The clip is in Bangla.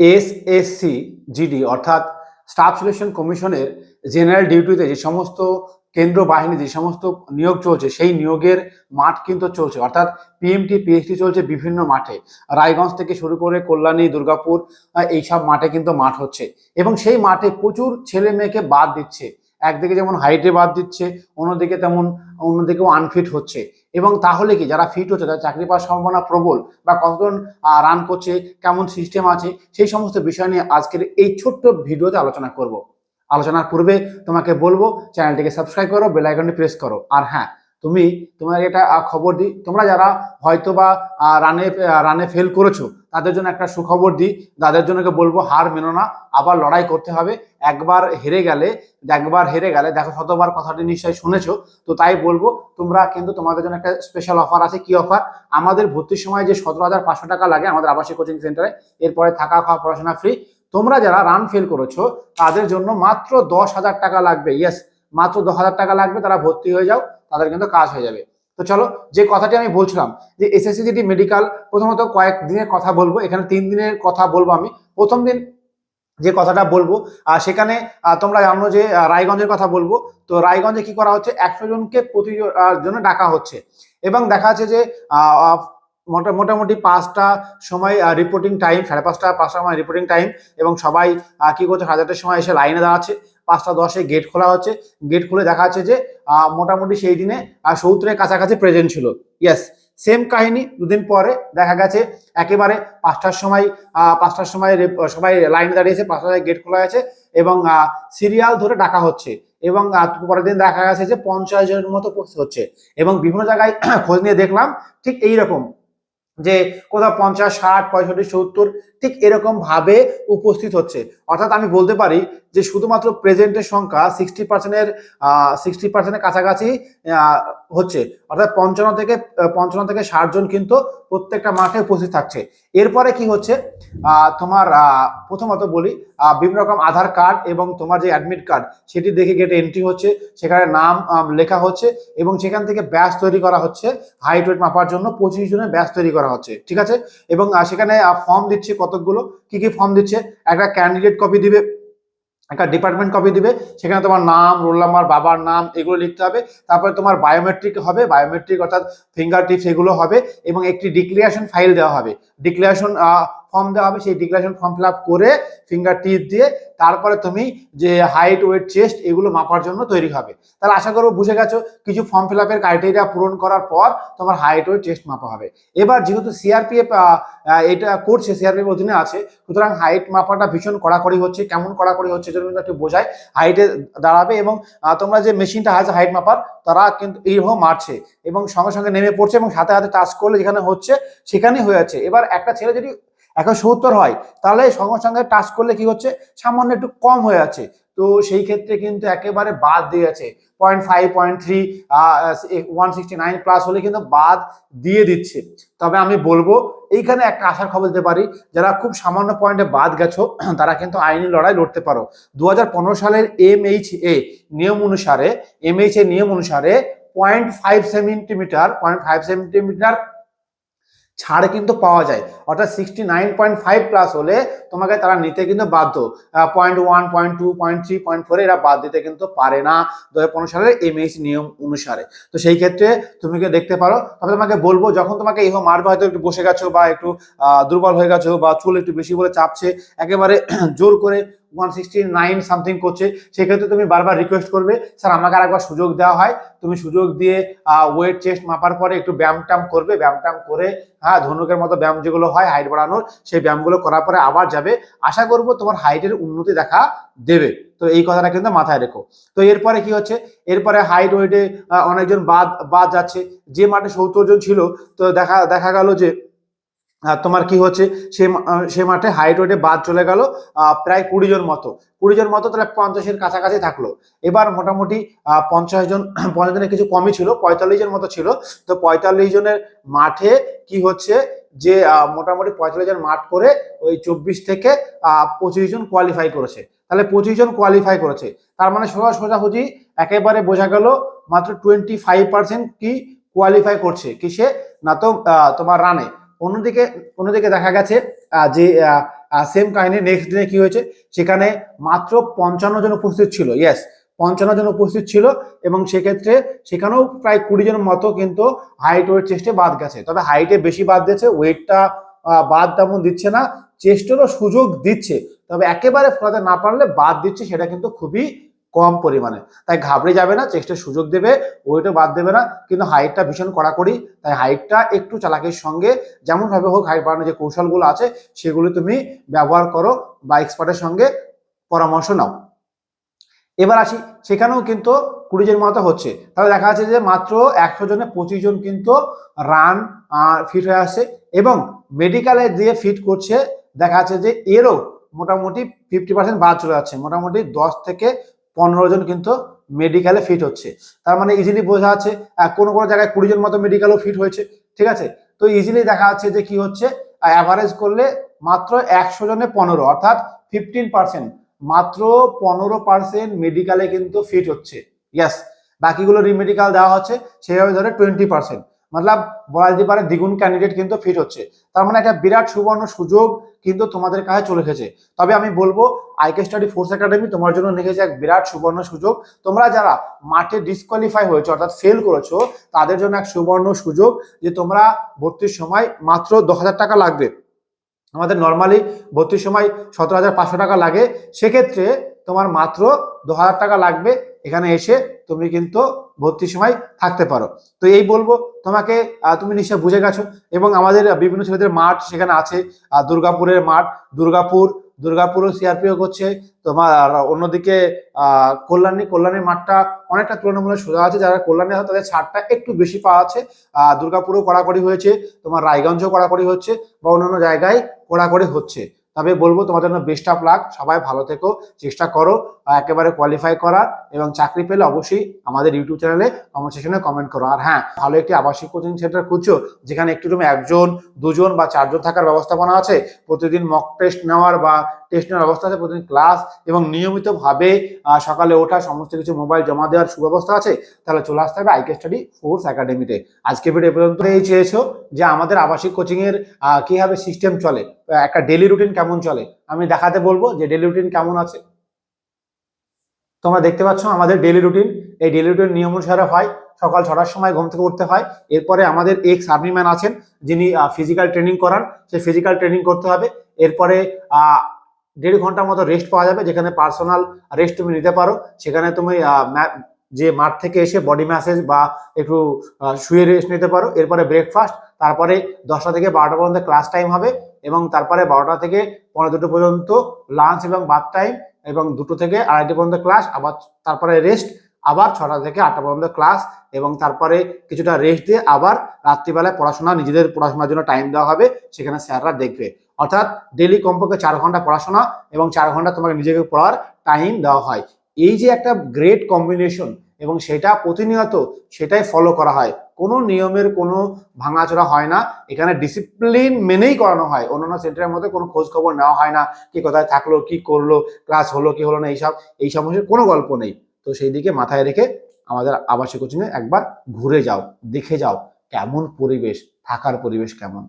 এসএসসি, জিডি, অর্থাৎ স্টাফ সিলেকশন কমিশনের জেনারেল ডিউটিতে যে সমস্ত কেন্দ্র বাহিনী, যে সমস্ত নিয়োগ চলছে, সেই নিয়োগের মাঠ কিন্তু চলছে। অর্থাৎ পিএমটি, পিএইচডি চলছে বিভিন্ন মাঠে। রায়গঞ্জ থেকে শুরু করে কল্যাণী, দুর্গাপুর এইসব মাঠে কিন্তু মাঠ হচ্ছে। এবং সেই মাঠে প্রচুর ছেলে মেয়েকে বাদ দিচ্ছে। একদিকে যেমন হাইটে বাদ দিচ্ছে, অন্যদিকে তেমন, অন্যদিকেও আনফিট হচ্ছে। এবং তাহলে কি যারা ফিট হচ্ছে, তারা চাকরি পাওয়ার সম্ভাবনা প্রবল বা কতজন রান করছে, কেমন সিস্টেম আছে, সেই সমস্ত বিষয় নিয়ে আজকের এই ছোট্ট ভিডিওতে আলোচনা করব। আলোচনার পূর্বে তোমাকে বলব, চ্যানেলটিকে সাবস্ক্রাইব করো বেল আইকনটি প্রেস করো। আর হ্যাঁ তুমি তোমার এটা খবর দিই, তোমরা যারা হয়তো বা রানে রানে ফেল করেছ তাদের জন্য একটা সুখবর দিই। তাদের জন্য বলব, হার মেনো না, আবার লড়াই করতে হবে। একবার হেরে গেলে, একবার হেরে গেলে, দেখো শতবার কথাটি নিশ্চয়ই শুনেছো, তো তাই বলব, তোমরা কিন্তু তোমাদের জন্য একটা স্পেশাল অফার আছে। কি অফার আমাদের ভর্তির সময় যে সতেরো হাজার পাঁচশো টাকা লাগে আমাদের আবাসিক কোচিং সেন্টারে এরপরে থাকা খাওয়া পড়াশোনা ফ্রি তোমরা যারা রান ফেল করেছ, তাদের জন্য মাত্র দশ হাজার টাকা লাগবে। ইয়েস মাত্র দশ হাজার টাকা লাগবে, তারা ভর্তি হয়ে যাও, তাদের কিন্তু কাজ হয়ে যাবে। তো চলো যে কথাটি আমি বলছিলাম, যে এসএসসি মেডিকেল প্রথমত কয়েক দিনের কথা বলব, এখানে তিন দিনের কথা বলব আমি। প্রথম দিন যে কথাটা বলব আর সেখানে তোমরা জানো যে রায়গঞ্জের কথা বলব। তো রায়গঞ্জে কি করা হচ্ছে? একশো জনকে প্রতি জন্য ডাকা হচ্ছে। এবং দেখা যাচ্ছে যে মোটামুটি পাঁচটা সময় রিপোর্টিং টাইম সাড়ে পাঁচটা পাঁচটা সময় রিপোর্টিং টাইম এবং সবাই কি করছে? হাজারটার সময় এসে লাইনে দাঁড়াচ্ছে। পাঁচটা দশে গেট খোলা হচ্ছে। গেট খুলে দেখা যাচ্ছে যে মোটামুটি সেই দিনে আহ, সত্তরের কাছাকাছি প্রেজেন্ট ছিল। ইয়েস সেম কাহিনী দুদিন পরে দেখা গেছে। একেবারে পাঁচটার সময় পাঁচটার সময় সবাই লাইনে দাঁড়িয়েছে পাঁচটায় গেট খোলা আছে এবং সিরিয়াল ধরে ডাকা হচ্ছে এবং পরের দিন দেখা গেছে যে পঞ্চাশ জনের মতো হচ্ছে এবং বিভিন্ন জায়গায় খোঁজ নিয়ে দেখলাম ঠিক এই রকম যে কোথাও পঞ্চাশ ষাট পঁয়ষট্টি সত্তর ঠিক এরকম ভাবে উপস্থিত হচ্ছে। অর্থাৎ আমি বলতে পারি যে শুধুমাত্র প্রেজেন্টের সংখ্যা সিক্সটি পার্সেন্টের সিক্সটি পার্সেন্টের কাছাকাছি হচ্ছে। অর্থাৎ পঞ্চান্ন থেকে পঞ্চান্ন থেকে ষাট জন কিন্তু প্রত্যেকটা মাঠে উপস্থিত থাকছে। এরপরে কি হচ্ছে? তোমার প্রথমত বলি বিভিন্ন রকম আধার কার্ড এবং তোমার যে অ্যাডমিট কার্ড সেটি দেখে গেটে এন্ট্রি হচ্ছে। সেখানে নাম লেখা হচ্ছে এবং সেখান থেকে ব্যাচ তৈরি করা হচ্ছে। হাইট ওয়েট মাপার জন্য পঁচিশ জনের ব্যাচ তৈরি করা হচ্ছে। ঠিক আছে? এবং সেখানে ফর্ম দিচ্ছে কতকগুলো? কি কি ফর্ম দিচ্ছে? একটা ক্যান্ডিডেট কপি দিবে, একটা ডিপার্টমেন্ট কপি দিবে, সেখানে তোমার নাম রোল নাম্বার বাবার নাম, এগুলো লিখতে হবে। তারপরে তোমার বায়োমেট্রিক হবে বায়োমেট্রিক অর্থাৎ ফিঙ্গার টিপস এগুলো হবে এবং একটি ডিক্লিয়েশন ফাইল দেওয়া হবে। ডিক্লারেশন ফর্ম দেওয়া হবে, সেই ডিক্লারেশন ফর্ম ফিল করে ফিঙ্গার টিপ দিয়ে তারপরে তুমি যে হাইট ওয়েট চেস্ট এগুলো মাপার জন্য তৈরি হবে। তাহলে আশা করব বুঝে গেছো, কিছু ফর্ম ফিল আপের ক্রাইটেরিয়া পূরণ করার পর তোমার হাইট ওয়েট চেস্ট মাপা হবে। এবার যেহেতু সিআরপিএফ এটা করছে সিআরপিএফ অধীনে আছে, সুতরাং হাইট মাপাটা ভীষণ কড়াকড়ি হচ্ছে, কেমন কড়াকড়ি হচ্ছে যদি একটু বোঝায়। হাইটে দাঁড়াবে এবং তোমরা যে মেশিনটা আছে হাইট মাপার, তারা কিন্তু এইভাবে মারছে এবং সঙ্গে সঙ্গে নেমে পড়ছে এবং সাথে হাতে টাচ করলে যেখানে হচ্ছে, সেখানেই হয়ে যাচ্ছে। এবার একটা ছেলে যদি এখন সত্তর হয়, তাহলে সঙ্গে সঙ্গে টাচ করলে কি হচ্ছে? সামান্য একটু কম হয়ে যাচ্ছে। তো সেই ক্ষেত্রে কিন্তু একেবারে বাদ দিয়ে আছে point five point three one sixty nine plus হলে কিন্তু বাদ দিয়ে দিচ্ছে। তবে আমি বলব, এইখানে একটা আশার খবর দিতে পারি, যারা খুব সামান্য পয়েন্টে বাদ গেছো, তারা কিন্তু আইনি লড়াই লড়তে পারো। দু হাজার পনেরো সালের এম এইচ এ নিয়ম অনুসারে এম এইচ এ নিয়ম অনুসারে point five centimetre point five centimetre ছাড় কিন্তু পাওয়া যায়। অর্থাৎ sixty nine point five plus হলে তোমাকে তারা নিতে কিন্তু বাধ্য। Point one point two point three point ফোরে এরা বাদ দিতে কিন্তু পারে না দু হাজার পনেরো সালের এমএইচ নিয়ম অনুসারে। তো সেই ক্ষেত্রে তুমি দেখতে পারো? তবে তোমাকে বলব, যখন তোমাকে এই মারবে, হয়তো একটু বসে গেছো বা একটু দুর্বল হয়ে গেছো বা চুল একটু বেশি বলে চাপছে, একেবারে জোর করে ওয়ান সিক্সটি নাইন সামথিং করছে, সেক্ষেত্রে তুমি বারবার রিকোয়েস্ট করবে স্যার আমাকে আর একবার সুযোগ দেওয়া হয়। তুমি সুযোগ দিয়ে ওয়েট চেস্ট মাপার পরে একটু ব্যায়াম ট্যাম করবে, ব্যায়াম ট্যাম করে হ্যাঁ ধনুকের মতো ব্যায়াম যেগুলো হয় হাইট বাড়ানোর, সেই ব্যায়ামগুলো করার পরে আবার যাবে। আশা করব তোমার হাইটের উন্নতি দেখা দেবে। তো এই কথাটা কিন্তু মাথায় রেখো। তো এরপরে কি হচ্ছে? এরপরে হাইট ওয়েটে অনেকজন বাদ বাদ যাচ্ছে। যে মাঠে সত্তর জন ছিল, তো দেখা দেখা গেল যে তোমার কি হচ্ছে? সে সে মাঠে হাইট ওয়েটে বাদ চলে গেল প্রায় কুড়ি জন মতো। কুড়ি জন মতো তাহলে পঞ্চাশের কাছাকাছি থাকল। এবার মোটামুটি পঞ্চাশ জন, পঞ্চাশ জনের কিছু কমই ছিল, পঁয়তাল্লিশ জন মতো ছিল। তো পঁয়তাল্লিশ জনের মাঠে কি হচ্ছে যে মোটামুটি পঁয়তাল্লিশ জন মাঠ করে ওই চব্বিশ থেকে পঁচিশ জন কোয়ালিফাই করেছে। তাহলে পঁচিশ জন কোয়ালিফাই করেছে। তার মানে সোজা সোজাসুজি একেবারে বোঝা গেল মাত্র টোয়েন্টি ফাইভ পার্সেন্ট কি কোয়ালিফাই করছে কিসে? না তো তোমার রানে অন্যদিকে অন্যদিকে দেখা গেছে যে সেম কাহিনী নেক্সট দিনে কি হয়েছে? সেখানে মাত্র পঞ্চান্ন জন উপস্থিত ছিল ইয়েস পঞ্চান্ন জন উপস্থিত ছিল এবং সেক্ষেত্রে সেখানেও প্রায় কুড়ি জন মতো কিন্তু হাইট ওয়েট চেস্টে বাদ গেছে। তবে হাইটে বেশি বাদ দিয়েছে ওয়েটটা বাদ তেমন দিচ্ছে না চেস্টেরও সুযোগ দিচ্ছে। তবে একেবারে ফলাতে না পারলে বাদ দিচ্ছে, সেটা কিন্তু খুবই কম পরিমাণে। তাই ঘাবড়ে যাবে না চেষ্টা সুযোগ দেবে ওইটা বাদ দেবে না, কিন্তু হাইটটা ভীষণ কড়াকড়ি, তাই হাইটটা একটু চালাকির সঙ্গে, যেমনভাবে হোক হাইট বাড়ানোর যে কৌশলগুলো আছে, সেগুলো তুমি ব্যবহার করো বা এক্সপার্টের সঙ্গে পরামর্শ নাও। এবার আসি, সেখানেও কিন্তু কুড়ি জন মতো হচ্ছে। তাহলে দেখা যাচ্ছে যে মাত্র একশো জনে পঁচিশ জন কিন্তু রান ফিট হয়ে আসছে এবং মেডিকেলে দিয়ে ফিট করছে, দেখা যাচ্ছে যে এরও মোটামুটি ফিফটি পার্সেন্ট বাদ চলে যাচ্ছে, মোটামুটি দশ থেকে পনেরো জন কিন্তু মেডিকেলে ফিট হচ্ছে। তার মানে ইজিলি বোঝা আহ, কোনো কোনো জায়গায় কুড়ি জন মতো মেডিকেলও ফিট হয়েছে ঠিক আছে? তো ইজিলি দেখা যাচ্ছে যে কি হচ্ছে অ্যাভারেজ করলে মাত্র একশো জনে পনেরো অর্থাৎ ফিফটিন পার্সেন্ট মাত্র পনেরো পার্সেন্ট মেডিকেলে কিন্তু ফিট হচ্ছে। ইয়াস বাকিগুলো রিমেডিকেল দেওয়া হচ্ছে সেভাবে ধরে টোয়েন্টি পার্সেন্ট মতলব বলা যেতে পারে দ্বিগুণ ক্যান্ডিডেট কিন্তু ফিট হচ্ছে। তার মানে একটা বিরাট সুবর্ণ সুযোগ কিন্তু তোমাদের কাছে চলে এসেছে। তবে আমি বলব আইকে স্টাডি ফোর্স একাডেমি তোমার জন্য রেখেছে এক বিরাট সুবর্ণ সুযোগ। তোমরা যারা মাঠে ডিসকোয়ালিফাই হয়েছে, অর্থাৎ ফেল করেছ, তাদের জন্য এক সুবর্ণ সুযোগ যে তোমরা ভর্তির সময় মাত্র দশ হাজার টাকা লাগবে। আমাদের নর্মালি ভর্তির সময় সতেরো হাজার পাঁচশো টাকা লাগে। সেক্ষেত্রে তোমার মাত্র দু হাজার টাকা লাগবে। এখানে এসে তুমি কিন্তু ভর্তির সময় থাকতে পারো। তো এই বলব, তোমাকে তুমি নিশ্চয় বুঝে গেছো এবং আমাদের বিভিন্ন ছেলেদের মাঠ সেখানে আছে। দুর্গাপুরের মাঠ, দুর্গাপুর, দুর্গাপুরও সিআরপিও করছে। তোমার অন্যদিকে কল্যাণী, কল্যাণীর মাঠটা অনেকটা তুলনামূলক সোজা আছে। যারা কল্যাণী হয় তাদের ছাড়টা একটু বেশি পাওয়া আছে। দুর্গাপুরেও কড়াকড়ি হয়েছে, তোমার রায়গঞ্জও কড়াকড়ি হচ্ছে বা অন্যান্য জায়গায় কড়াকড়ি হচ্ছে। তবে বলব তোমাদের জন্য বেস্ট অফ লাক সবাই ভালো থেকো, চেষ্টা করো একেবারে কোয়ালিফাই করা এবং চাকরি পেলে অবশ্যই আমাদের ইউটিউব চ্যানেলে কমেন্ট সেশনে কমেন্ট করো। আর হ্যাঁ ভালো একটি আবাসিক কোচিং সেন্টার খুঁজছো, যেখানে একটু রুমে একজন, দুজন বা চারজন থাকার ব্যবস্থাপনা আছে, প্রতিদিন মক টেস্ট নেওয়ার বা টেস্ট নেওয়ার ব্যবস্থা আছে, প্রতিদিন ক্লাস এবং নিয়মিতভাবে সকালে ওঠা, সমস্ত কিছু মোবাইল জমা দেওয়ার সুব্যবস্থা আছে, তাহলে চলে আসতে হবে আইকে স্টাডি ফোর্স একাডেমিতে আজকে ভিডিও পর্যন্ত এই চেয়েছো যে আমাদের আবাসিক কোচিংয়ের কীভাবে সিস্টেম চলে একটা ডেলি রুটিন কেমন চলে? আমি দেখাতে বলব যে ডেলি রুটিন কেমন আছে। তোমরা দেখতে পাচ্ছ আমাদের ডেলি রুটিন এই ডেলি রুটিন নিয়ম অনুসারে হয়, সকাল ছটার সময় ঘুম থেকে উঠতে হয়, এরপরে আমাদের এক্স আর্মি ম্যান আছেন, যিনি ফিজিক্যাল ট্রেনিং করান, সেই ফিজিক্যাল ট্রেনিং করতে হবে, এরপরে দেড় ঘণ্টার মতো রেস্ট পাওয়া যাবে, যেখানে পার্সোনাল রেস্ট তুমি নিতে পারো। সেখানে তুমি যে মাঠ থেকে এসে বডি ম্যাসেজ বা একটু শুয়ে রেস্ট নিতে পারো। এরপরে ব্রেকফাস্ট তারপরে দশটা থেকে বারোটা পর্যন্ত ক্লাস টাইম হবে এবং তারপরে বারোটা থেকে পনেরো দুটো পর্যন্ত লাঞ্চ এবং বাথ টাইম এবং দুটো থেকে আড়াইটে পর্যন্ত ক্লাস আবার তারপরে রেস্ট আবার ছটা থেকে আটটা পর্যন্ত ক্লাস এবং তারপরে কিছুটা রেস্ট দিয়ে আবার রাত্রিবেলায় পড়াশোনা, নিজেদের পড়াশোনার জন্য টাইম দেওয়া হবে। সেখানে স্যাররা দেখবে। অর্থাৎ ডেলি কমপক্ষে চার ঘণ্টা পড়াশোনা এবং চার ঘণ্টা তোমাকে নিজেকে পড়ার টাইম দেওয়া হয়। এই যে একটা গ্রেট কম্বিনেশন এবং সেটা প্রতিনিয়ত সেটাই ফলো করা হয়। কোনো নিয়মের কোনো ভাঙাচোরা হয় না। এখানে ডিসিপ্লিন মেনেই করানো হয়। অন্যান্য সেন্টারের মধ্যে কোনো খোঁজ খবর নেওয়া হয় না। কি কোথায় থাকল, কি করল ক্লাস হলো, কি হলো না, এইসব এই সমস্যার কোনো গল্প নেই। তো সেই দিকে মাথায় রেখে আমাদের আবাসিক কোচিংয়ে একবার ঘুরে যাও, দেখে যাও কেমন পরিবেশ, থাকার পরিবেশ কেমন।